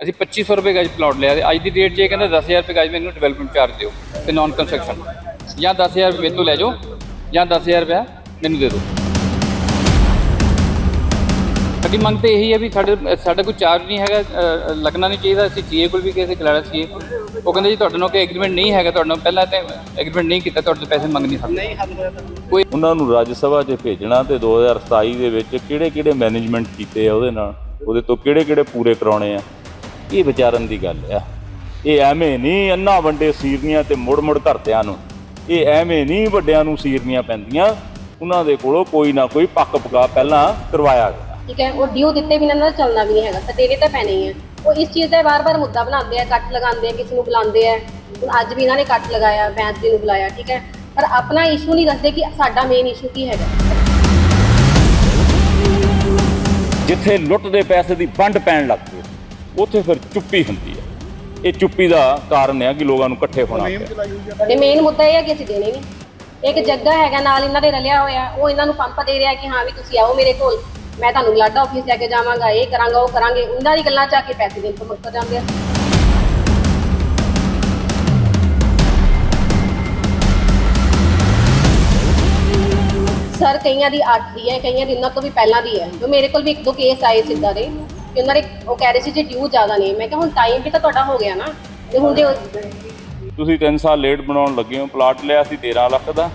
ਅਸੀਂ 2500 ਰੁਪਏ ਗਜ ਪਲਾਟ ਲਿਆ ਤੇ ਅੱਜ ਦੀ ਡੇਟ 'ਚ ਇਹ ਕਹਿੰਦਾ 10000 ਰੁਪਏ ਗਜ ਮੈਨੂੰ ਡਿਵੈਲਪਮੈਂਟ ਚਾਰਜ ਦਿਓ ਤੇ ਨਾਨ ਕੰਸਟਰਕਸ਼ਨ ਜਾਂ 10000 ਰੁਪਏ ਤੋਂ ਲੈ ਜਾਓ ਜਾਂ 10000 ਰੁਪਏ ਮੈਨੂੰ ਦੇ ਦਿਓ। ਸਾਡੀ ਮੰਗ ਤੇ ਇਹੀ ਹੈ ਵੀ ਸਾਡੇ, ਸਾਡਾ ਕੋਈ ਚਾਰਜ ਨਹੀਂ ਹੈਗਾ ਲੱਗਣਾ ਨਹੀਂ ਚਾਹੀਦਾ, ਅਸੀਂ ਸੀਏ ਕੋਲ ਵੀ ਕਿਸੇ ਖਿਲਾੜਾ ਸੀ ਉਹ ਕਹਿੰਦੇ ਜੀ ਤੁਹਾਡੇ ਨਾਲ ਕੋਈ ਐਗਰੀਮੈਂਟ ਨਹੀਂ ਹੈਗਾ, ਤੁਹਾਡੇ ਨਾਲ ਪਹਿਲਾਂ ਤੇ ਐਗਰੀਮੈਂਟ ਨਹੀਂ ਕੀਤਾ, ਤੁਹਾਡੇ ਤੋਂ ਪੈਸੇ ਮੰਗ ਨਹੀਂ ਸਕਦੇ। ਕੋਈ ਉਹਨਾਂ ਨੂੰ ਰਾਜ ਸਭਾ 'ਚ ਭੇਜਣਾ ਤੇ 2027 ਦੇ ਵਿੱਚ ਕਿਹੜੇ ਕਿਹੜੇ ਮੈਨੇਜਮੈਂਟ ਕੀਤੇ ਆ ਉਹਦੇ ਨਾਲ? ਉਹਦੇ ਤੋਂ ਕਿਹੜੇ ਕਿਹੜੇ ਪੂਰੇ ਕਰਾਉਣੇ ਆ? ਇਹ ਵਿਚਾਰਨ ਦੀ ਗੱਲ ਆ। ਇਹ ਐਵੇਂ ਨਹੀਂ ਅੰਨਾ ਵੰਡੇ ਸੀਰਨੀਆਂ ਤੇ ਮੁੜ ਮੁੜ ਘਰਦਿਆਂ ਨੂੰ। ਇਹ ਐਵੇਂ ਨਹੀਂ ਵੱਡਿਆਂ ਨੂੰ ਸੀਰਨੀਆਂ ਪੈਂਦੀਆਂ। ਉਹਨਾਂ ਦੇ ਕੋਲੋਂ ਕੋਈ ਨਾ ਕੋਈ ਪੱਕ ਪਕਾ ਪਹਿਲਾਂ ਕਰਵਾਇਆ ਗਿਆ। ਠੀਕ ਹੈ ਉਹ ਡਿਊ ਦਿੱਤੇ ਬਿਨਾਂ ਨਾ ਚੱਲਣਾ ਵੀ ਨਹੀਂ ਹੈਗਾ। ਸਟੇਰੇ ਤਾਂ ਪੈਣੇ ਹੀ ਉਹ ਇਸ ਚੀਜ਼ ਦਾ ਵਾਰ-ਵਾਰ ਮੁੱਦਾ ਬਣਾਉਂਦੇ ਆ ਕੱਟ ਲਗਾਉਂਦੇ ਆ ਕਿਸੇ ਨੂੰ ਬੁਲਾਉਂਦੇ ਆ। ਅੱਜ ਵੀ ਇਹਨਾਂ ਨੇ ਕੱਟ ਲਗਾਇਆ ਬੈਂਸ ਜੀ ਨੂੰ ਬੁਲਾਇਆ ਠੀਕ ਹੈ। ਪਰ ਆਪਣਾ ਇਸ਼ੂ ਨਹੀਂ ਦੱਸਦੇ ਕਿ ਸਾਡਾ ਮੇਨ ਇਸ਼ੂ ਕੀ ਹੈਗਾ। ਜਿੱਥੇ ਲੁੱਟ ਦੇ ਪੈਸੇ ਦੀ ਵੰਡ ਪੈਣ ਲੱਗ ਪਈ। ਉੱਥੇ ਫਿਰ ਚੁੱਪੀ ਹੁੰਦੀ ਹੈ। ਇਹ ਚੁੱਪੀ ਦਾ ਕਾਰਨ ਹੈ ਕਿ ਲੋਕਾਂ ਨੂੰ ਇਕੱਠੇ ਹੋਣਾ ਪਿਆ ਤੇ ਮੇਨ ਮੁੱਦਾ ਇਹ ਹੈ ਕਿ ਅਸੀਂ ਦੇਣੇ ਨਹੀਂ। ਇੱਕ ਜੱਗਾ ਹੈਗਾ ਨਾਲ ਇਹਨਾਂ ਦੇ ਰਲਿਆ ਹੋਇਆ ਉਹ ਇਹਨਾਂ ਨੂੰ ਪੰਪ ਦੇ ਰਿਹਾ ਕਿ ਹਾਂ ਵੀ ਤੁਸੀਂ ਆਓ ਮੇਰੇ ਕੋਲ ਮੈਂ ਤੁਹਾਨੂੰ ਲਾਡਾ ਆਫਿਸ ਲੈ ਕੇ ਜਾਵਾਂਗਾ ਇਹ ਕਰਾਂਗਾ ਉਹ ਕਰਾਂਗੇ। ਉਹਨਾਂ ਦੀ ਗੱਲਾਂ ਚ ਆ ਕੇ ਪੈਸੇ ਦੇਣ ਤੋਂ ਮੁੱਕਰ ਜਾਂਦੇ ਆ। ਸਰ ਕਈਆਂ ਦੀ 8 ਦੀ ਹੈ ਕਈਆਂ ਦੀ ਉਹਨਾਂ ਤੋਂ ਵੀ ਪਹਿਲਾਂ ਦੀ ਹੈ। ਜੋ ਮੇਰੇ ਕੋਲ ਵੀ ਇੱਕ ਦੋ ਕੇਸ ਆਏ ਸਿੱਧਾ ਦੇ। ਕਿ ਉਹਨਾਂ ਦੇ ਉਹ ਕਹਿ ਰਹੇ ਸੀ ਜੇ ਡਿਊ ਜ਼ਿਆਦਾ ਨਹੀਂ ਮੈਂ ਕਿਹਾ ਹੁਣ ਟਾਈਮ ਵੀ ਤਾਂ ਤੁਹਾਡਾ ਹੋ ਗਿਆ ਨਾ। ਤੇ ਹੁਣ ਜੇ ਤੁਸੀਂ 3 ਸਾਲ ਲੇਟ ਬਣਾਉਣ ਲੱਗੇ ਹੋ ਪਲਾਟ ਲਿਆ ਸੀ 13 ਲੱਖ ਦਾ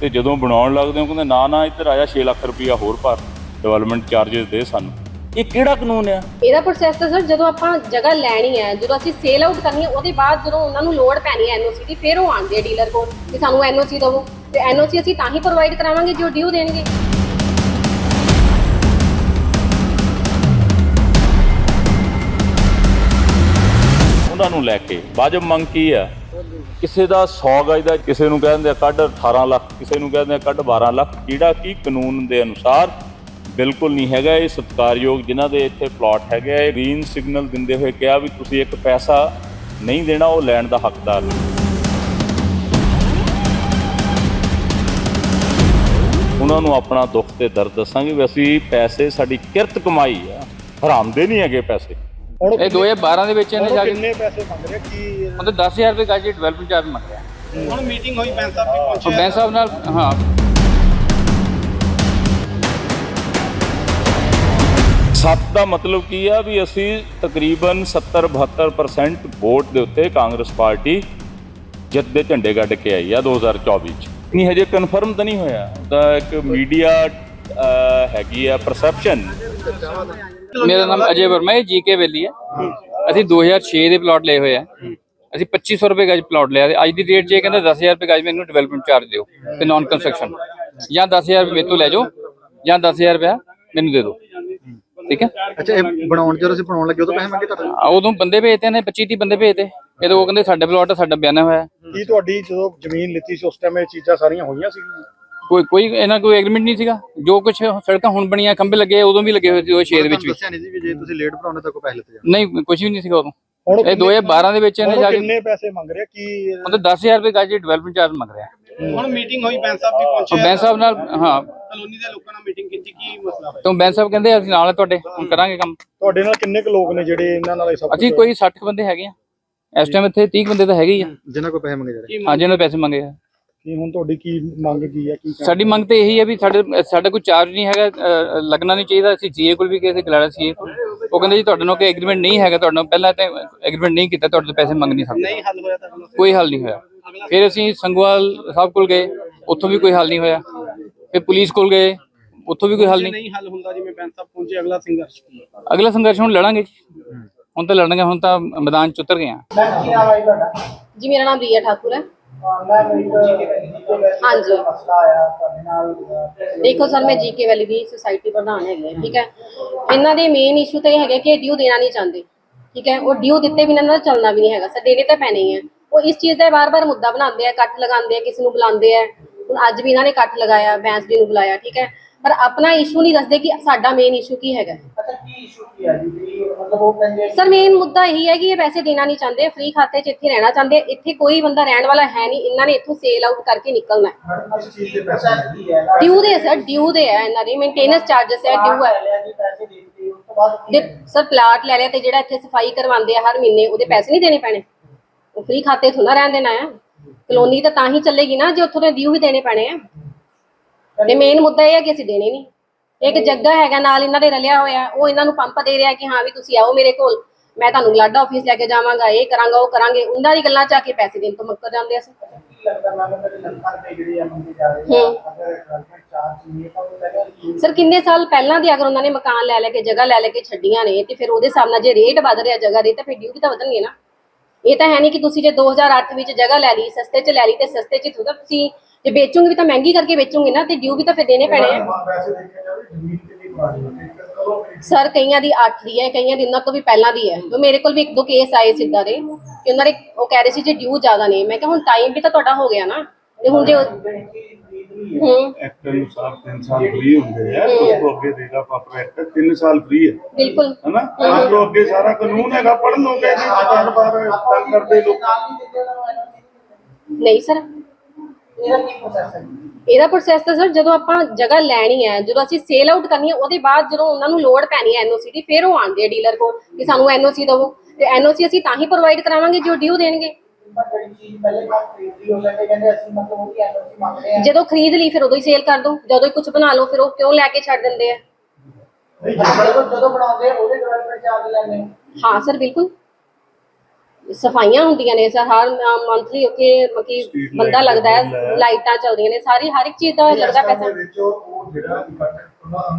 ਤੇ ਜਦੋਂ ਬਣਾਉਣ ਲੱਗਦੇ ਹੋ ਕਹਿੰਦੇ ਨਾ ਨਾ ਇੱਧਰ ਆਇਆ 6 ਲੱਖ ਰੁਪਇਆ ਹੋਰ ਭਰ ਡਿਵੈਲਪਮੈਂਟ ਚਾਰजेस ਦੇ ਸਾਨੂੰ। ਇਹ ਕਿਹੜਾ ਕਾਨੂੰਨ ਆ? ਇਹਦਾ ਪ੍ਰੋਸੈਸ ਤਾਂ ਸਰ ਜਦੋਂ ਆਪਾਂ ਜਗ੍ਹਾ ਲੈਣੀ ਹੈ ਜਦੋਂ ਅਸੀਂ ਸੇਲ ਆਊਟ ਕਰਨੀ ਹੈ ਉਹਦੇ ਬਾਅਦ ਜਦੋਂ ਉਹਨਾਂ ਨੂੰ ਲੋਡ ਪੈਣੀ ਹੈ ਐਨਓਸੀ ਦੀ ਫਿਰ ਉਹ ਆਉਂਦੇ ਡੀਲਰ ਕੋਲ ਕਿ ਸਾਨੂੰ ਐਨਓਸੀ ਦਿਵੋ। ਤੇ ਐਨਓਸੀ ਅਸੀਂ ਤਾਂ ਹੀ ਪ੍ਰੋਵਾਈਡ ਕਰਾਵਾਂਗੇ ਜੋ ਡਿਊ ਦੇਣਗੇ। ਉਹਨਾਂ ਨੂੰ ਲੈ ਕੇ। ਵਾਜਬ ਮੰਗ ਕੀ ਆ? ਕਿਸੇ ਦਾ 100 ਗਜ ਦਾ ਕਿਸੇ ਨੂੰ ਕਹਿੰਦੇ ਆ ਕੱਢ 18 ਲੱਖ, ਕਿਸੇ ਨੂੰ ਕਹਿੰਦੇ ਆ ਕੱਢ 12 ਲੱਖ। ਜਿਹੜਾ ਕੀ ਕਾਨੂੰਨ ਦੇ ਅਨੁਸਾਰ ਬਿਲਕੁਲ ਨਹੀਂ ਹੈਗਾ ਇਹ ਸਤਿਕਾਰਯੋਗ ਜਿਨ੍ਹਾਂ ਦੇ ਇੱਥੇ ਪਲਾਟ ਹੈਗੇ ਆ। ਇਹ ਗ੍ਰੀਨ ਸਿਗਨਲ ਦਿੰਦੇ ਹੋਏ ਕਿਹਾ ਵੀ ਤੁਸੀਂ ਇੱਕ ਪੈਸਾ ਨਹੀਂ ਦੇਣਾ, ਉਹ ਲੈਣ ਦਾ ਹੱਕਦਾਰ ਨਹੀਂ ਉਹਨਾਂ ਨੂੰ ਆਪਣਾ ਦੁੱਖ ਤੇ ਦਰਦ ਦੱਸਾਂਗੇ ਵੀ ਅਸੀਂ ਪੈਸੇ, ਸਾਡੀ ਕਿਰਤ ਕਮਾਈ ਆ। ਹਰਾਮ ਦੇ ਨਹੀਂ ਹੈਗੇ ਪੈਸੇ। ਇਹ 2012 ਦੇ ਵਿੱਚ ਇਹਨੇ ਜਾ ਕੇ ਕਿੰਨੇ ਪੈਸੇ ਮੰਗ ਰਹੇ ਕੀ ਉਹਦੇ 10000 ਰੁਪਏ ਗਜ ਡਿਵੈਲਪਮੈਂਟ ਚਾਰਜ ਮੰਗਿਆ ਹੁਣ ਮੀਟਿੰਗ ਹੋਈ ਬੈਂਸ ਸਾਹਿਬ ਦੀ ਉਹ ਪਹੁੰਚੇ ਬੈਂਸ ਸਾਹਿਬ ਨਾਲ ਹਾਂ। ਸੱਤ ਦਾ ਮਤਲਬ ਕੀ ਆ ਵੀ ਅਸੀਂ ਤਕਰੀਬਨ 70 72% ਵੋਟ ਦੇ ਉੱਤੇ ਕਾਂਗਰਸ ਪਾਰਟੀ ਜਿੱਤ ਦੇ ਝੰਡੇ ਗੱਡ ਕੇ ਆਈ ਆ 2024 ਚ। ਨਹੀਂ ਹਜੇ ਕਨਫਰਮ ਤਾਂ ਨਹੀਂ ਹੋਇਆ। ਉਹਦਾ ਇੱਕ ਮੀਡੀਆ ਹੈਗੀ ਆ ਪਰਸੈਪਸ਼ਨ ਮੇਰਾ ਨਾਮ ਅਜੇ ਵਰਮਾ ਹੈ ਜੀਕੇ ਵੈਲੀ ਹੈ। ਅਸੀਂ 2006 ਦੇ ਪਲਾਟ ਲਏ ਹੋਏ ਆ। ਅਸੀਂ 2500 ਰੁਪਏ ਗਜ ਪਲਾਟ ਲਿਆ ਤੇ ਅੱਜ ਦੀ ਡੇਟ 'ਚ ਇਹ ਕਹਿੰਦਾ 10000 ਰੁਪਏ ਗਜ ਮੈਨੂੰ ਡਿਵੈਲਪਮੈਂਟ ਚਾਰਜ ਦਿਓ ਤੇ ਨਾਨ ਕੰਸਟਰਕਸ਼ਨ ਜਾਂ 10000 ਰੁਪਏ ਤੋਂ ਲੈ ਜਾਓ ਜਾਂ 10000 ਰੁਪਏ ਮੈਨੂੰ ਦੇ ਦਿਓ। ਠੀਕ ਹੈ? ਅੱਛਾ ਇਹ ਬਣਾਉਣ ਜਦੋਂ ਅਸੀਂ ਬਣਾਉਣ ਲੱਗੇ ਉਦੋਂ ਪੈਸੇ ਮੰਗੇ ਤੁਹਾਡੇ ਆ, ਉਦੋਂ ਬੰਦੇ ਭੇਜਦੇ ਨੇ 25 30 ਬੰਦੇ ਭੇਜਦੇ ਇਹ ਤਾਂ ਉਹ ਕਹਿੰਦੇ ਸਾਡੇ ਪਲਾਟ ਆ, ਸਾਡਾ ਬਿਆਨਾ ਹੋਇਆ। ਕੀ ਤੁਹਾਡੀ ਜਦੋਂ ਜ਼ਮੀਨ ਲਿੱਤੀ ਸੀ ਉਸ ਟਾਈਮ ਇਹ ਚੀਜ਼ਾਂ ਸਾਰੀਆਂ ਹੋਈਆਂ ਸੀ ਕੋਈ ਕੋਈ ਇਹਨਾਂ ਕੋਈ ਐਗਰੀਮੈਂਟ ਨਹੀਂ ਸੀਗਾ? ਜੋ ਕੁਝ ਸੜਕਾਂ ਹੁਣ ਬਣੀਆਂ ਖੰਭੇ ਲੱਗੇ ਉਦੋਂ ਵੀ ਲੱਗੇ ਹੋਏ ਸੀ ਉਹ 6 ਦੇ ਵਿੱਚ ਵੀ। ਦੱਸਿਆ ਨਹੀਂ ਸੀ ਵੀ ਜੇ ਤੁਸੀਂ ਲੇਟ ਬਣਾਉਣੇ ਤਾਂ ਕੋਈ ਪੈਸੇ ਲਿੱਤੇ ਜਾਣ ਨਹੀਂ ਕੁਝ ਵੀ ਨਹੀਂ ਸੀਗਾ ਉਦੋਂ। ਹੁਣ ਇਹ 2012 ਦੇ ਵਿੱਚ ਇਹਨੇ ਜਾ ਕੇ ਕਿੰਨੇ ਪੈਸੇ ਮੰਗ ਰਹੇ? ਕੀ ਉਹਦੇ 10000 ਰੁਪਏ ਗਜ ਡਿਵੈਲਪਮੈਂਟ ਚਾਰਜ ਮੰਗ ਰਿਹਾ। ਹੁਣ ਮੀਟਿੰਗ ਹੋਈ ਬੈਂਸ ਸਾਹਿਬ ਦੀ ਪਹੁੰਚੇ ਬੈਂਸ ਸਾਹਿਬ ਨਾਲ ਹਾਂ। ਕਲੋਨੀ ਦੇ ਲੋਕਾਂ ਨਾਲ ਮੀਟਿੰਗ ਕੀਤੀ ਕੀ ਮਸਲਾ ਹੋਇਆ? ਤੋਂ ਬੈਂਸ ਸਾਹਿਬ ਕਹਿੰਦੇ ਅਸੀਂ ਨਾਲ ਤੁਹਾਡੇ ਹੁਣ ਕਰਾਂਗੇ ਕੰਮ। ਤੁਹਾਡੇ ਨਾਲ ਕਿੰਨੇ ਕੁ ਲੋਕ ਨੇ ਜਿਹੜੇ ਇਹਨਾਂ ਨਾਲ ਇਹ ਸਭ ਅਸੀਂ ਕੋਈ 60 ਕੁ ਬੰਦੇ ਹੈਗੇ ਆ। ਇਸ ਟਾਈਮ ਇੱਥੇ 30 ਕੁ ਬੰਦੇ ਤਾਂ ਹੈਗੇ ਹੀ ਆ। ਜਿਨ੍ਹਾਂ ਕੋਲ ਪੈਸੇ ਮੰਗੇ ਜਾ ਰਹੇ। ਹਾਂ ਜਿਹਨਾਂ ਨੇ ਪੈਸੇ ਮੰਗੇ ਆ। ਕੀ ਹੁਣ ਤੁਹਾਡੀ ਕੀ ਮੰਗ ਕੀ ਹੈ ਕੀ? ਸਾਡੀ ਮੰਗ ਤੇ ਇਹੀ ਹੈ ਵੀ ਸਾਡੇ ਸਾਡਾ ਕੋਈ ਚਾਰਜ ਨਹੀਂ ਹੈਗਾ ਅ, ਲੱਗਣਾ ਨਹੀਂ ਚਾਹੀਦਾ ਅਸੀਂ ਸੀਏ ਕੋਲ ਵੀ ਕਿਸੇ ਖਿਲਾੜਾ ਸੀਏ ਉਹ ਕਹਿੰਦੇ ਜੀ ਤੁਹਾਡੇ ਨਾਲ ਕੋਈ ਐਗਰੀਮੈਂਟ ਨਹੀਂ ਹੈਗਾ ਤੁਹਾਡੇ ਨਾਲ ਪਹਿਲਾਂ ਤੇ ਐਗਰੀਮੈਂਟ ਨਹੀਂ ਕੀਤਾ ਤੁਹਾਡੇ ਤੋਂ ਪੈਸੇ ਮੰਗ ਨਹੀਂ ਸਕਦੇ। ਨਹੀਂ ਹੱਲ ਹੋਇਆ ਤਾਂ ਕੋਈ ਹੱਲ ਨਹੀਂ ਹੋਇਆ। ਫਿਰ ਅਸੀਂ ਸੰਗਵਾਲ ਸਾਹਿਬ ਕੋਲ ਗਏ ਉੱਥੋਂ ਵੀ ਕੋਈ ਹੱਲ ਨਹੀਂ ਹੋਇਆ। ਫਿਰ ਪੁਲਿਸ ਕੋਲ ਗਏ ਉੱਥੋਂ ਵੀ ਕੋਈ ਹੱਲ ਨਹੀਂ। ਨਹੀਂ ਹੱਲ ਹੁੰਦਾ ਜਿਵੇਂ ਬੈਂਸ ਸਾਹਿਬ ਪਹੁੰਚੇ ਅਗਲਾ ਸੰਘਰਸ਼ ਕੀ ਹੈ? ਅਗਲਾ ਸੰਘਰਸ਼ ਹੁਣ ਲੜਾਂਗੇ। ਜੀ। ਹੁਣ ਤਾਂ ਲੜਾਂਗੇ ਹੁਣ ਤਾਂ ਮੈਦਾਨ ਚ ਉਤਰ ਗਏ ਆ ਜੀ ਮੇਰਾ ਨਾਮ ਰੀਆ ਠਾਕੁਰ ਹੈ। ਹਾਂਜੀ। ਦੇਖੋ ਸਰ, ਮੈਂ ਜੀਕੇ ਵੈਲੀ ਦੀ ਸੁਸਾਇਟੀ ਪ੍ਰਧਾਨ ਹੈਗੇ ਠੀਕ ਹੈ। ਇਹਨਾਂ ਦੇ ਮੇਨ ਇਸ਼ੂ ਤਾਂ ਇਹ ਹੈਗਾ ਕਿ ਡਿਊ ਦੇਣਾ ਨਹੀਂ ਚਾਹੁੰਦੇ, ਠੀਕ ਹੈ। ਉਹ ਡਿਊ ਦਿੱਤੇ ਬਿਨਾਂ ਨਾ ਚੱਲਣਾ ਵੀ ਨਹੀਂ ਹੈਗਾ। ਸਰ, ਦੇਣੇ ਤਾਂ ਪੈਣੇ ਹੀ ਹੈ। ਉਹ ਇਸ ਚੀਜ਼ ਦਾ ਵਾਰ-ਵਾਰ ਮੁੱਦਾ ਬਣਾਉਂਦੇ ਆ, ਕੱਟ ਲਗਾਉਂਦੇ ਆ, ਕਿਸੇ ਨੂੰ ਬੁਲਾਉਂਦੇ ਆ। ਹੁਣ ਅੱਜ ਵੀ ਇਹਨਾਂ ਨੇ ਕੱਟ ਲਗਾਇਆ, ਬੈਂਸ ਜੀ ਨੂੰ ਬੁਲਾਇਆ, ਠੀਕ ਹੈ। ਪਰ ਆਪਣਾ ਇਸ਼ੂ ਨਹੀਂ ਦੱਸਦੇ ਕਿ ਸਾਡਾ ਮੇਨ ਇਸ਼ੂ ਕੀ ਹੈਗਾ। ਸਰ ਮੇਨ ਮੁੱਦਾ ਇਹੀ ਹੈ ਕਿ ਇਹ ਪੈਸੇ ਦੇਣਾ ਨਹੀਂ ਚਾਹੁੰਦੇ ਫ੍ਰੀ ਖਾਤੇ 'ਚ ਇੱਥੇ ਰਹਿਣਾ ਚਾਹੁੰਦੇ ਇੱਥੇ ਕੋਈ ਬੰਦਾ ਰਹਿਣ ਵਾਲਾ ਹੈ ਨਹੀਂ ਇਹਨਾਂ ਨੇ ਇੱਥੋਂ ਸੇਲ ਆਊਟ ਕਰਕੇ ਨਿਕਲਣਾ ਹੈ। ਡਿਊ ਦੇ ਸਰ ਡਿਊ ਦੇ ਹੈ ਇਹਨਾਂ ਦੇ ਮੇਨਟੇਨੈਂਸ ਚਾਰजेस ਹੈ ਡਿਊ ਹੈ ਤੇ ਸਰ ਪਲਾਟ ਲੈ ਲਿਆ ਤੇ ਜਿਹੜਾ ਇੱਥੇ ਸਫ਼ਾਈ ਕਰਵਾਉਂਦੇ ਆ ਹਰ ਮਹੀਨੇ ਉਹਦੇ ਪੈਸੇ ਨਹੀਂ ਦੇਣੇ ਪੈਣੇ। ਉਹ ਫ੍ਰੀ ਖਾਤੇ ਥੋੜਾ ਰਹਿਣ ਦੇਣਾ ਆ। ਕਲੋਨੀ ਤਾਂ ਤਾਂ ਹੀ ਚੱਲੇਗੀ ਨਾ ਜੇ ਉੱਥੋਂ ਦੇ ਡਿਊ ਵੀ ਦੇਣੇ ਪੈਣੇ ਆ। ਤੇ ਮੇਨ ਮੁੱਦਾ ਇਹ ਹੈ ਕਿ ਅਸੀਂ ਦੇਣੇ ਨਹੀਂ। ਇੱਕ ਜੱਗਾ ਹੈਗਾ ਨਾਲ ਇਹਨਾਂ ਦੇ ਰਲਿਆ ਹੋਇਆ, ਉਹ ਇਹਨਾਂ ਨੂੰ ਪੰਪ ਦੇ ਰਿਹਾ ਕਿ ਹਾਂ ਵੀ ਤੁਸੀਂ ਆਓ ਮੇਰੇ ਕੋਲ, ਮੈਂ ਤੁਹਾਨੂੰ ਗਲਾਡਾ ਆਫਿਸ ਲੈ ਕੇ ਜਾਵਾਂਗਾ, ਇਹ ਕਰਾਂਗਾ, ਉਹ ਕਰਾਂਗੇ। ਉਹਨਾਂ ਦੀ ਗੱਲਾਂ ਚ ਆ ਕੇ ਪੈਸੇ ਦੇਣ ਤੋਂ ਮੁੱਕਰ ਜਾਂਦੇ ਅਸੀਂ। ਸਰ, ਕਿੰਨੇ ਸਾਲ ਪਹਿਲਾਂ ਦੀ ਅਗਰ ਉਹਨਾਂ ਨੇ ਮਕਾਨ ਲੈ ਲੈ ਕੇ, ਜਗ੍ਹਾ ਲੈ ਲੈ ਕੇ ਛੱਡੀਆਂ ਨੇ, ਤੇ ਫਿਰ ਉਹਦੇ ਹਿਸਾਬ ਨਾਲ ਜੇ ਰੇਟ ਵਧ ਰਿਹਾ ਜਗ੍ਹਾ ਦੇ, ਤਾਂ ਫਿਰ ਡਿਊ ਵੀ ਤਾਂ ਵਧਣਗੇ ਨਾ। ਇਹ ਤਾਂ ਹੈ ਨਹੀਂ ਕਿ ਤੁਸੀਂ ਜੇ 2008 ਵਿੱਚ ਜਗ੍ਹਾ ਲੈ ਲਈ, ਸਸਤੇ 'ਚ ਲੈ ਲਈ, ਤੇ ਸਸਤੇ 'ਚ ਤੁਸੀਂ ਜੇ ਵੇਚੋਗੇ ਵੀ ਤਾਂ ਮਹਿੰਗੀ ਕਰਕੇ ਵੇਚੋਗੇ ਨਾ ਤੇ ਡਿਊ ਵੀ ਤਾਂ ਫਿਰ ਦੇਣੇ ਪੈਣੇ ਆ। ਸਰ ਕਈਆਂ ਦੀ 8 ਦੀ ਹੈ ਕਈਆਂ ਦੀ ਉਹਨਾਂ ਤੋਂ ਵੀ ਪਹਿਲਾਂ ਦੀ ਹੈ। ਤੇ ਮੇਰੇ ਕੋਲ ਵੀ ਇੱਕ ਦੋ ਕੇਸ ਆਏ ਸਿੱਧਾ ਦੇ ਕਿ ਉਹਨਾਂ ਦੇ ਉਹ ਕਹਿ ਰਹੇ ਸੀ ਜੇ ਡਿਊ ਜ਼ਿਆਦਾ ਨੇ। ਮੈਂ ਕਿਹਾ ਹੁਣ ਟਾਈਮ ਵੀ ਤਾਂ ਤੁਹਾਡਾ ਹੋ ਗਿਆ ਨਾ। ਤੇ ਹੁਣ ਜੇ ਉਹ- ਹੂੰ। ਐਕਟ ਅਨੁਸਾਰ 3 ਸਾਲ ਫ੍ਰੀ ਹੁੰਦੇ ਆ। ਉਸ ਤੋਂ ਅੱਗੇ ਦੇਗਾ ਪਾਪਰ ਐਕਟ 3 ਸਾਲ ਫ੍ਰੀ ਹੈ। ਬਿਲਕੁਲ। ਹਨਾ? ਉਸ ਤੋਂ ਅੱਗੇ ਸਾਰਾ ਕਾਨੂੰਨ ਹੈਗਾ ਪੜ੍ਹ ਲਓਗੇ ਇਹਦੇ ਚ ਬਾਰ ਬਾਰ ਤੰਗ ਕਰਦੇ ਲੋਕ। ਨਹੀਂ ਸਰ। ਇਹਦਾ ਪ੍ਰੋਸੈਸ ਤਾਂ ਸਰ ਜਦੋਂ ਆਪਾਂ ਜਗ੍ਹਾ ਲੈਣੀ ਹੈ ਜਦੋਂ ਅਸੀਂ ਸੇਲ ਆਊਟ ਕਰਨੀ ਹੈ ਉਹਦੇ ਬਾਅਦ ਜਦੋਂ ਉਹਨਾਂ ਨੂੰ ਲੋਡ ਪੈਣੀ ਹੈ ਐਨਓਸੀ ਦੀ ਫਿਰ ਉਹ ਆਉਂਦੇ ਆ ਡੀਲਰ ਕੋਲ ਕਿ ਸਾਨੂੰ ਐਨਓਸੀ ਦਿਵੋ। ਤੇ ਐਨਓਸੀ ਅਸੀਂ ਤਾਂ ਹੀ ਪ੍ਰੋਵਾਈਡ ਕਰਾਵਾਂਗੇ ਜੋ ਡਿਊ ਦੇਣਗੇ। ਜਦੋਂ ਖਰੀਦ ਲਈ ਫਿਰ ਉਦੋਂ ਹੀ ਸੇਲ ਕਰ ਦੋ। ਜਦੋਂ ਹੀ ਕੁਝ ਬਣਾ ਲਓ ਫਿਰ ਉਹ ਕਿਉਂ ਲੈ ਕੇ ਛੱਡ ਦਿੰਦੇ ਆ? ਹਾਂ ਸਰ ਬਿਲਕੁਲ। ਸਫਾਈਆਂ ਹੁੰਦੀਆਂ ਨੇ ਸਰ ਹਰ ਮੰਥਲੀ ਓਕੇ ਮਕੀ Street ਬੰਦਾ ਲੱਗਦਾ ਹੈ ਹੈ। ਲਾਈਟਾਂ ਚੱਲਦੀਆਂ ਨੇ ਸਾਰੀ ਹਰ ਇੱਕ ਚੀਜ਼ ਦਾ ਲੱਗਦਾ ਪੈਸਾ। ਉਹ ਜਿਹੜਾ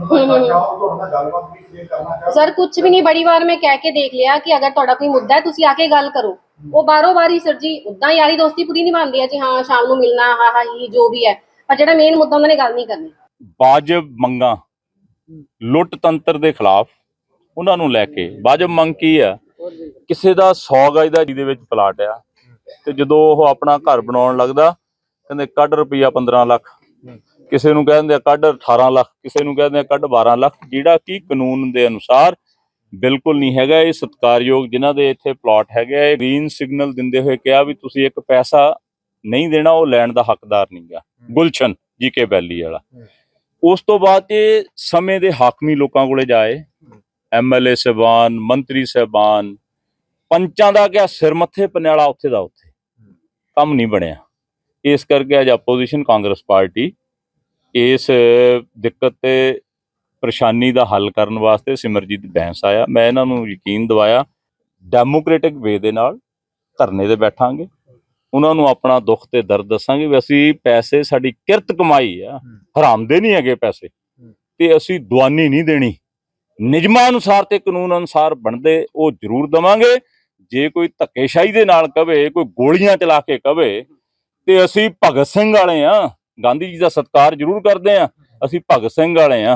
ਉਹਨਾਂ ਦਾ ਚਾਹੋ ਤੁਹਾਡਾ ਗੱਲਬਾਤ ਵੀ ਕਲੀਅਰ ਕਰਨਾ ਚਾਹੋ ਸਰ ਕੁਝ ਵੀ ਨਹੀਂ ਬੜੀ ਵਾਰ ਮੈਂ ਕਹਿ ਕੇ ਦੇਖ ਲਿਆ ਕਿ ਅਗਰ ਤੁਹਾਡਾ ਕੋਈ ਮੁੱਦਾ ਹੈ ਤੁਸੀਂ ਆ ਕੇ ਗੱਲ ਕਰੋ। ਉਹ ਬਾਰੋ ਬਾਰੀ ਸਰ ਜੀ ਉਦਾਂ ਯਾਰੀ ਦੋਸਤੀ ਪੂਰੀ ਨਿਭਾਉਂਦੇ ਆ ਜੀ ਹਾਂ ਸ਼ਾਮ ਨੂੰ ਮਿਲਣਾ ਹਾਂ ਹਾਂ ਹੀ ਜੋ ਵੀ ਹੈ। ਪਰ ਜਿਹੜਾ ਮੇਨ ਮੁੱਦਾ ਉਹਨਾਂ ਨੇ ਗੱਲ ਨਹੀਂ ਕਰਨੀ। ਵਾਜਬ ਮੰਗਾਂ। ਲੁੱਟ ਤੰਤਰ ਦੇ ਖਿਲਾਫ ਉਹਨਾਂ ਨੂੰ ਲੈ ਕੇ। ਵਾਜਬ ਮੰਗ ਕੀ ਆ ਕਿਸੇ ਦਾ 100 ਗਜ ਦਾ ਜਿਹਦੇ ਵਿੱਚ ਪਲਾਟ ਆ ਤੇ ਜਦੋਂ ਉਹ ਆਪਣਾ ਘਰ ਬਣਾਉਣ ਲੱਗਦਾ, ਕਹਿੰਦੇ ਕੱਢ ਰੁਪਈਆ 15 ਲੱਖ। ਕਿਸੇ ਨੂੰ ਕਹਿੰਦੇ ਆ ਕੱਢ 18 ਲੱਖ, ਕਿਸੇ ਨੂੰ ਕਹਿੰਦੇ ਆ ਕੱਢ 12 ਲੱਖ। ਜਿਹੜਾ ਕਿ ਕਾਨੂੰਨ ਦੇ ਅਨੁਸਾਰ ਬਿਲਕੁਲ ਨਹੀਂ ਹੈਗਾ, ਇਹ ਸਤਕਾਰਯੋਗ ਜਿਨ੍ਹਾਂ ਦੇ ਇੱਥੇ ਪਲਾਟ ਹੈਗੇ ਆ, ਇਹ ਗ੍ਰੀਨ ਸਿਗਨਲ ਦਿੰਦੇ ਹੋਏ ਕਿਹਾ ਵੀ ਤੁਸੀਂ ਇੱਕ ਪੈਸਾ ਨਹੀਂ ਦੇਣਾ, ਉਹ ਲੈਣ ਦਾ ਹੱਕਦਾਰ ਨਹੀਂਗਾ ਗੁਲਸ਼ਨ ਜੀਕੇ ਵੈਲੀ ਵਾਲਾ। ਉਸ ਤੋਂ ਬਾਅਦ ਇਹ ਸਮੇਂ ਦੇ ਹਾਕਮੀ ਲੋਕਾਂ ਕੋਲੇ ਜਾਏ ਐਮਐਲਏ ਸਾਹਿਬਾਨ ਮੰਤਰੀ ਸਾਹਿਬਾਨ ਪੰਚਾਂ ਦਾ ਕਿਆ ਸਿਰ ਮੱਥੇ ਪਨਿਆਲਾ ਉੱਥੇ ਦਾ ਉੱਥੇ। ਕੰਮ ਨਹੀਂ ਬਣਿਆ। ਇਸ ਕਰਕੇ ਅੱਜ ਆਪੋਜੀਸ਼ਨ ਕਾਂਗਰਸ ਪਾਰਟੀ ਇਸ ਦਿੱਕਤ ਤੇ ਪਰੇਸ਼ਾਨੀ ਦਾ ਹੱਲ ਕਰਨ ਵਾਸਤੇ ਸਿਮਰਜੀਤ ਬੈਂਸ ਆਇਆ। ਮੈਂ ਇਹਨਾਂ ਨੂੰ ਯਕੀਨ ਦਿਵਾਇਆ ਡੈਮੋਕ੍ਰੈਟਿਕ ਵੇ ਦੇ ਨਾਲ ਧਰਨੇ ਤੇ ਬੈਠਾਂਗੇ। ਉਹਨਾਂ ਨੂੰ ਆਪਣਾ ਦੁੱਖ ਤੇ ਦਰਦ ਦੱਸਾਂਗੇ ਵੀ ਅਸੀਂ ਪੈਸੇ ਸਾਡੀ ਕਿਰਤ ਕਮਾਈ ਆ। ਹਰਾਮ ਦੇ ਨਹੀਂ ਹੈਗੇ ਪੈਸੇ। ਤੇ ਅਸੀਂ ਦੁਆਨੀ ਨਹੀਂ ਦੇਣੀ। ਨਿਯਮਾਂ ਅਨੁਸਾਰ ਤੇ ਕਾਨੂੰਨ ਅਨੁਸਾਰ ਬਣਦੇ ਉਹ ਜ਼ਰੂਰ ਦਵਾਂਗੇ। ਜੇ ਕੋਈ ਧੱਕੇਸ਼ਾਹੀ ਦੇ ਨਾਲ ਕਵੇ ਕੋਈ ਗੋਲੀਆਂ ਚਲਾ ਕੇ ਕਵੇ ਤੇ ਅਸੀਂ ਭਗਤ ਸਿੰਘ ਵਾਲੇ ਆ। ਗਾਂਧੀ ਜੀ ਦਾ ਸਤਿਕਾਰ ਜ਼ਰੂਰ ਕਰਦੇ ਆ। ਅਸੀਂ ਭਗਤ ਸਿੰਘ ਵਾਲੇ ਆ।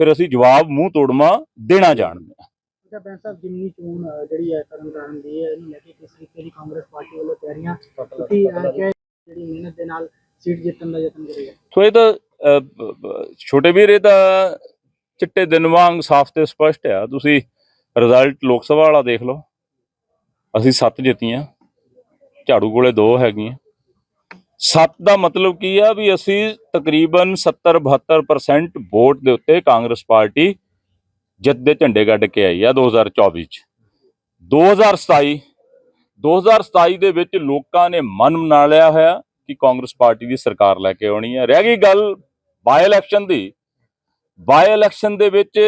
ਫਿਰ ਅਸੀਂ ਜਵਾਬ ਮੂੰਹ ਤੋੜਮਾ ਦੇਣਾ ਜਾਣਦੇ ਆ। ਅੱਛਾ ਬੈਂਸ ਸਾਹਿਬ ਜਿਮਨੀ ਚੋਣ ਅਹ, ਜਿਹੜੀ ਹੈ ਤਰਨਤਾਰਨ ਦੀ ਹੈ ਇਹਨੂੰ ਲੈ ਕੇ ਕਿਸ ਤਰੀਕੇ ਦੀ ਕਾਂਗਰਸ ਪਾਰਟੀ ਵੱਲੋਂ ਤਿਆਰੀਆਂ ਤੁਸੀਂ ਅਹ, ਕਿਹਾ ਜਿਹੜੀ ਮਿਹਨਤ ਦੇ ਨਾਲ ਸੀਟ ਜਿੱਤਣ ਦਾ ਯਤਨ ਕਰੇਗਾ। ਸੋ ਇਹ ਤਾਂ ਛੋਟੇ ਵੀਰ ਇਹ ਤਾਂ ਚਿੱਟੇ ਦਿਨ ਵਾਂਗ ਸਾਫ਼ ਤੇ ਸਪਸ਼ਟ ਆ। ਤੁਸੀਂ ਰਿਜ਼ਲਟ ਲੋਕ ਸਭਾ ਵਾਲਾ ਦੇਖ ਲਓ। ਅਸੀਂ 7 ਜਿੱਤੀਆਂ। ਝਾੜੂ ਕੋਲੇ 2 ਹੈਗੀਆਂ। 7 ਦਾ ਮਤਲਬ ਕੀ ਆ ਵੀ ਅਸੀਂ ਤਕਰੀਬਨ 70 72% ਵੋਟ ਦੇ ਉੱਤੇ ਕਾਂਗਰਸ ਪਾਰਟੀ ਜਿੱਤ ਦੇ ਝੰਡੇ ਗੱਡ ਕੇ ਆਈ ਆ 2024 ਚ। 2027 2027 ਦੇ ਵਿੱਚ ਲੋਕਾਂ ਨੇ ਮਨ ਬਣਾ ਲਿਆ ਹੋਇਆ ਕਿ ਕਾਂਗਰਸ ਪਾਰਟੀ ਦੀ ਸਰਕਾਰ ਲੈ ਕੇ ਆਉਣੀ ਹੈ ਰਹਿ ਗਈ ਗੱਲ ਬਾਈ ਇਲੈਕਸ਼ਨ ਦੀ। ਬਾਈ ਇਲੈਕਸ਼ਨ ਦੇ ਵਿੱਚ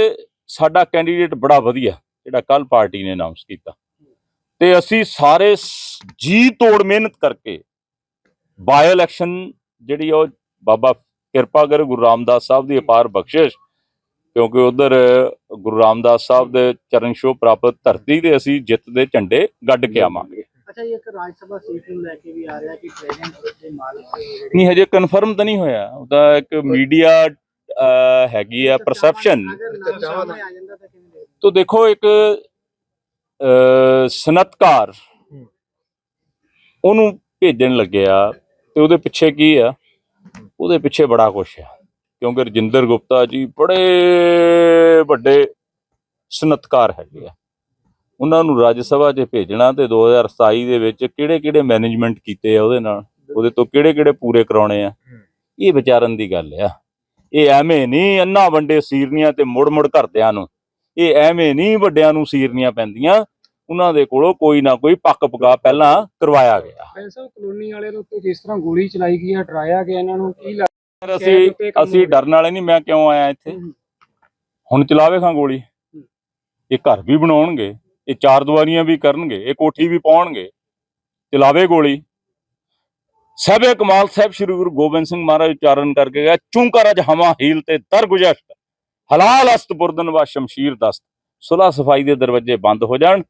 ਸਾਡਾ ਕੈਂਡੀਡੇਟ ਬੜਾ ਵਧੀਆ ਜਿਹੜਾ ਕੱਲ ਪਾਰਟੀ ਨੇ ਅਨਾਉਂਸ ਕੀਤਾ। ਤੇ ਅਸੀਂ ਸਾਰੇ ਜੀ ਤੋੜ ਮਿਹਨਤ ਕਰਕੇ ਬਾਈ ਇਲੈਕਸ਼ਨ ਜਿਹੜੀ ਉਹ ਬਾਬਾ ਕਿਰਪਾ ਕਰ ਗੁਰੂ ਰਾਮਦਾਸ ਸਾਹਿਬ ਦੀ ਅਪਾਰ ਬਖਸ਼ਿਸ਼ ਕਿਉਂਕਿ ਉਧਰ ਗੁਰੂ ਰਾਮਦਾਸ ਸਾਹਿਬ ਦੇ ਚਰਨ ਛੋਹ ਪ੍ਰਾਪਤ ਧਰਤੀ ਤੇ ਅਸੀਂ ਜਿੱਤ ਦੇ ਝੰਡੇ ਗੱਡ ਕੇ ਆਵਾਂਗੇ। ਅੱਛਾ ਇਹ ਇੱਕ ਰਾਜ ਸਭਾ ਸੀਟ ਨੂੰ ਲੈ ਕੇ ਵੀ ਆ ਰਿਹਾ ਕਿ ਪ੍ਰੈਜ਼ੀਡੈਂਟ ਦੇ ਮਾਲਕ ਨਹੀਂ ਹਜੇ ਕਨਫਰਮ ਤਾਂ ਨਹੀਂ ਹੋਇਆ। ਉਹਦਾ ਇੱਕ ਮੀਡੀਆ ਹੈਗੀ ਆ ਪਰਸੈਪਸ਼ਨ ਤਾਂ ਦੇਖੋ ਇੱਕ ਅਹ, ਸਨਅਤਕਾਰ ਉਹਨੂੰ ਭੇਜਣ ਲੱਗਿਆ ਤੇ ਉਹਦੇ ਪਿੱਛੇ ਕੀ ਆ? ਉਹਦੇ ਪਿੱਛੇ ਬੜਾ ਕੁਛ ਆ। ਕਿਉਂਕਿ ਰਜਿੰਦਰ ਗੁਪਤਾ ਜੀ ਬੜੇ ਵੱਡੇ ਸਨਅਤਕਾਰ ਹੈਗੇ ਆ। ਉਹਨਾਂ ਨੂੰ ਰਾਜ ਸਭਾ 'ਚ ਭੇਜਣਾ ਤੇ 2027 ਦੇ ਵਿੱਚ ਕਿਹੜੇ ਕਿਹੜੇ ਮੈਨੇਜਮੈਂਟ ਕੀਤੇ ਆ ਉਹਦੇ ਨਾਲ ਉਹਦੇ ਤੋਂ ਕਿਹੜੇ ਕਿਹੜੇ ਪੂਰੇ ਕਰਾਉਣੇ ਆ। ਇਹ ਵਿਚਾਰਨ ਦੀ ਗੱਲ ਆ। ਇਹ ਐਵੇਂ ਨਹੀਂ ਅੰਨਾ ਵੰਡੇ ਸੀਰਨੀਆਂ ਤੇ ਮੁੜ ਮੁੜ ਘਰਦਿਆਂ ਨੂੰ। ਇਹ ਐਵੇਂ ਨਹੀਂ ਵੱਡਿਆਂ ਨੂੰ ਸੀਰਨੀਆਂ ਪੈਂਦੀਆਂ ਉਹਨਾਂ ਦੇ ਕੋਲੋਂ ਕੋਈ ਨਾ ਕੋਈ ਪੱਕ ਪਕਾ ਪਹਿਲਾਂ ਕਰਵਾਇਆ ਗਿਆ। ਐਸਾ ਕਲੋਨੀ ਵਾਲੇ ਦੇ ਉੱਤੇ ਜਿਸ ਤਰ੍ਹਾਂ ਗੋਲੀ ਚਲਾਈ ਗਈ ਡਰਾਇਆ ਗਿਆ ਇਹਨਾਂ ਨੂੰ ਕੀ ਅਸੀਂ ਅਸੀਂ ਡਰਨ ਵਾਲੇ ਨਹੀਂ ਮੈਂ ਕਿਉਂ ਆਇਆ ਇੱਥੇ? ਹੁਣ ਚਲਾਵੇ ਖਾਂ ਗੋਲੀ ਇਹ ਘਰ ਵੀ ਬਣਾਉਣਗੇ ਇਹ ਚਾਰ ਦੀਵਾਰੀਆਂ ਵੀ ਕਰਨਗੇ ਇਹ ਕੋਠੀ ਵੀ ਪਾਉਣਗੇ ਚਲਾਵੇ ਗੋਲੀ। ਸਭੇ ਕਮਾਲ ਸਾਹਿਬ ਸ੍ਰੀ ਗੁਰੂ ਗੋਬਿੰਦ ਸਿੰਘ ਮਹਾਰਾਜ ਉਚਾਰਨ ਕਰਕੇ ਗਿਆ। ਚੁੰਕਰ ਅਜ ਹਮਾ ਹੀਲ ਤੇ ਦਰ ਗੁਜਸ਼ਟ ਹਲਾਲ ਅਸਤ ਬੁਰਦਨ ਵਾ ਸ਼ਮਸ਼ੀਰ ਦਸਤ। ਸੁਲਾ ਸਫ਼ਾਈ ਦੇ ਦਰਵਾਜ਼ੇ ਬੰਦ ਹੋ ਜਾਣ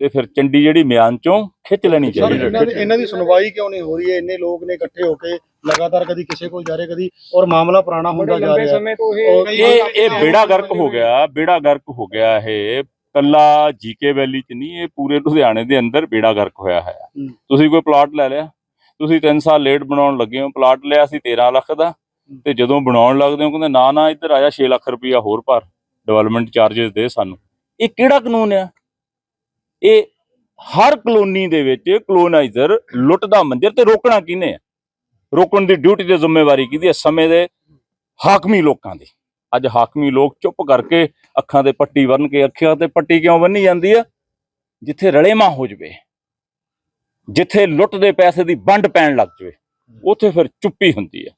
ਤੇ ਫਿਰ ਚੰਡੀ ਜਿਹੜੀ ਮਿਆਨ ਚੋਂ ਖਿੱਚ ਲੈਣੀ ਚਾਹੀਦੀ ਇਹਨਾਂ ਦੀ ਇਹਨਾਂ ਦੀ ਸੁਣਵਾਈ ਕਿਉਂ ਨਹੀਂ ਹੋ ਰਹੀ ਹੈ? ਇੰਨੇ ਲੋਕ ਨੇ ਇਕੱਠੇ ਹੋ ਕੇ ਲਗਾਤਾਰ ਕਦੀ ਕਿਸੇ ਕੋਲ ਜਾ ਰਹੇ ਕਦੀ ਔਰ ਮਾਮਲਾ ਪੁਰਾਣਾ ਹੁੰਦਾ ਬੜੇ ਜਾ ਰਿਹਾ। ਇਹ ਇਹ ਬੇੜਾ ਗਰਕ ਹੋ ਗਿਆ ਬੇੜਾ ਗਰਕ ਹੋ ਗਿਆ ਇਹ। ਕੱਲਾ ਜੀਕੇ ਵੈਲੀ ਚ ਨਹੀਂ ਇਹ ਪੂਰੇ ਲੁਧਿਆਣੇ ਦੇ ਅੰਦਰ ਬੇੜਾ ਗਰਕ ਹੋਇਆ ਹੂੰ। ਤੁਸੀਂ ਕੋਈ ਪਲਾਟ ਲੈ ਲਿਆ? ਤੁਸੀਂ 3 ਸਾਲ ਲੇਟ ਬਣਾਉਣ ਲੱਗੇ ਹੋ ਪਲਾਟ ਲਿਆ ਸੀ 13 ਲੱਖ ਦਾ ਤੇ ਜਦੋਂ ਬਣਾਉਣ ਲੱਗਦੇ ਹੋ ਕਹਿੰਦੇ ਨਾ ਨਾ ਇੱਧਰ ਆਇਆ 6 ਲੱਖ ਰੁਪਇਆ ਹੋਰ ਭਰ ਡਿਵੈਲਪਮੈਂਟ ਚਾਰजेस ਦੇ ਸਾਨੂੰ। ਇਹ ਕਿਹੜਾ ਕਾਨੂੰਨ ਆ? ਇਹ ਹਰ ਕਲੋਨੀ ਦੇ ਵਿੱਚ ਕਲੋਨਾਈਜ਼ਰ ਲੁੱਟ ਦਾ ਮੰਜ਼ਰ ਤੇ ਰੋਕਣਾ ਕਿਹਨੇ ਆ? ਰੋਕਣ ਦੀ ਡਿਊਟੀ ਤੇ ਜ਼ਿੰਮੇਵਾਰੀ ਕਿਹਦੀ ਹੈ ਸਮੇਂ ਦੇ ਹਾਕਮੀ ਲੋਕਾਂ ਦੀ। ਅੱਜ ਹਾਕਮੀ ਲੋਕ ਚੁੱਪ ਕਰਕੇ ਅੱਖਾਂ ਤੇ ਪੱਟੀ ਬੰਨ ਕੇ ਅੱਖਾਂ ਤੇ ਪੱਟੀ ਕਿਉਂ ਬੰਨੀ ਜਾਂਦੀ ਆ? ਜਿੱਥੇ ਰਲੇਮਾ ਹੋ ਜਵੇ। ਜਿੱਥੇ ਲੁੱਟ ਦੇ ਪੈਸੇ ਦੀ ਵੰਡ ਪੈਣ ਲੱਗ ਜਵੇ ਉੱਥੇ ਫਿਰ ਚੁੱਪੀ ਹੁੰਦੀ ਆ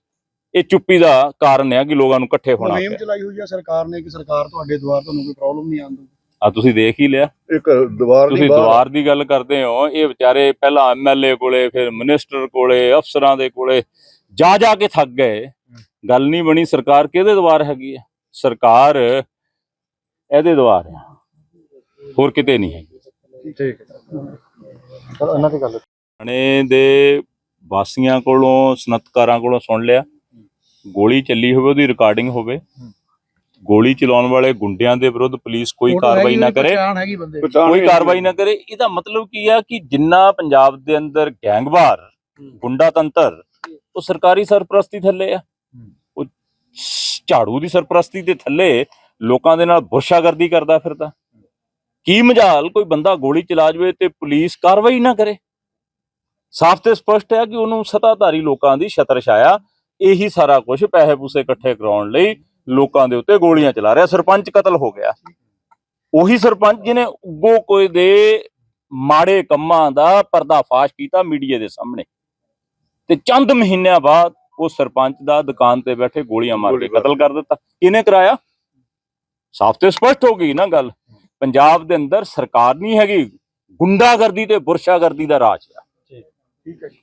ਇਹ ਚੁੱਪੀ ਦਾ ਕਾਰਨ ਹੈ ਕਿ ਲੋਕਾਂ ਨੂੰ ਇਕੱਠੇ ਹੋਣਾ ਮੁਹਿੰਮ ਚਲਾਈ ਹੋਈ ਹੈ ਸਰਕਾਰ ਨੇ ਕਿ ਸਰਕਾਰ ਤੁਹਾਡੇ ਦੁਆਰ ਤੁਹਾਨੂੰ ਕੋਈ ਪ੍ਰੋਬਲਮ ਨਹੀਂ ਆਉਂਦੀ ਆ ਤੁਸੀਂ ਦੇਖ ਹੀ ਲਿਆ। ਇੱਕ ਦੀਵਾਰ ਤੁਸੀਂ ਦੁਆਰ ਦੀ ਗੱਲ ਕਰਦੇ ਹੋ ਇਹ ਵਿਚਾਰੇ ਪਹਿਲਾਂ ਐਮਐਲਏ ਕੋਲੇ ਫਿਰ ਮਿਨਿਸਟਰ ਕੋਲੇ ਅਫਸਰਾਂ ਦੇ ਕੋਲੇ ਜਾ ਜਾ ਕੇ ਥੱਕ ਗਏ। ਗੱਲ ਨਹੀਂ ਬਣੀ ਸਰਕਾਰ ਕਿਹਦੇ ਦੁਆਰ ਹੈਗੀ ਹੈ? ਸਰਕਾਰ ਇਹਦੇ ਦੁਆਰ ਹੈ। ਹੋਰ ਕਿਤੇ ਨਹੀਂ ਹੈਗੀ। ਠੀਕ ਹੈ। ਸਰ ਇਹਨਾਂ ਦੀ ਗੱਲ ਥਾਣੇ ਦੇ ਵਾਸੀਆਂ ਕੋਲੋਂ ਸਨਤਕਾਰਾਂ ਕੋਲੋਂ ਸੁਣ ਲਿਆ। ਗੋਲੀ ਚੱਲੀ ਹੋਵੇ ਉਹਦੀ ਰਿਕਾਰਡਿੰਗ ਹੋਵੇ। ਗੋਲੀ ਚਲਾਉਣ ਵਾਲੇ ਗੁੰਡਿਆਂ ਦੇ ਵਿਰੁੱਧ ਪੁਲਿਸ ਕੋਈ ਕਾਰਵਾਈ ਨਾ ਕਰੇ। ਕੋਈ ਕਾਰਵਾਈ ਨਾ ਕਰੇ। ਇਹਦਾ ਮਤਲਬ ਕੀ ਆ ਕਿ ਜਿੰਨਾ ਪੰਜਾਬ ਦੇ ਅੰਦਰ ਗੈਂਗਵਾਰ ਗੁੰਡਾ ਤੰਤਰ ਉਹ ਸਰਕਾਰੀ ਸਰਪ੍ਰਸਤੀ ਥੱਲੇ ਆ। ਉਹ ਝਾੜੂ ਦੀ ਸਰਪ੍ਰਸਤੀ ਦੇ ਥੱਲੇ ਲੋਕਾਂ ਦੇ ਨਾਲ ਬੁਰਸ਼ਾਗਰਦੀ ਕਰਦਾ ਫਿਰਦਾ। ਕੀ ਮਜਾਲ ਕੋਈ ਬੰਦਾ ਗੋਲੀ ਚਲਾ ਜਵੇ ਤੇ ਪੁਲਿਸ ਕਾਰਵਾਈ ਨਾ ਕਰੇ। ਸਾਫ਼ ਤੇ ਸਪਸ਼ਟ ਹੈ ਕਿ ਉਹਨੂੰ ਸਤਾਧਾਰੀ ਲੋਕਾਂ ਦੀ ਛਤਰ ਛਾਇਆ ਇਹੀ ਸਾਰਾ ਕੁਝ ਪੈਸੇ ਪੂਸੇ ਇਕੱਠੇ ਕਰਾਉਣ ਲਈ ਲੋਕਾਂ ਦੇ ਉੱਤੇ ਗੋਲੀਆਂ ਚਲਾ ਰਿਹਾ। ਸਰਪੰਚ ਕਤਲ ਹੋ ਗਿਆ। ਉਹੀ ਸਰਪੰਚ ਜਿਹਨੇ ਉਗੋ ਕੋਈ ਦੇ ਮਾੜੇ ਕੰਮਾਂ ਦਾ ਪਰਦਾਫਾਸ਼ ਕੀਤਾ ਮੀਡੀਆ ਦੇ ਸਾਹਮਣੇ। ਤੇ ਚੰਦ ਮਹੀਨਿਆਂ ਬਾਅਦ ਉਹ ਸਰਪੰਚ ਦਾ ਦੁਕਾਨ ਤੇ ਬੈਠੇ ਗੋਲੀਆਂ ਮਾਰ ਕੇ ਕਤਲ ਕਰ ਦਿੱਤਾ। ਕਿਹਨੇ ਕਰਾਇਆ? ਸਾਫ਼ ਤੇ ਸਪਸ਼ਟ ਹੋ ਗਈ ਨਾ ਗੱਲ। ਪੰਜਾਬ ਦੇ ਅੰਦਰ ਸਰਕਾਰ ਨਹੀਂ ਹੈਗੀ, ਗੁੰਡਾਗਰਦੀ ਤੇ ਬੁਰਸ਼ਾਗਰਦੀ ਦਾ ਰਾਜ ਹੈ। ਠੀਕ ਹੈ ਜੀ।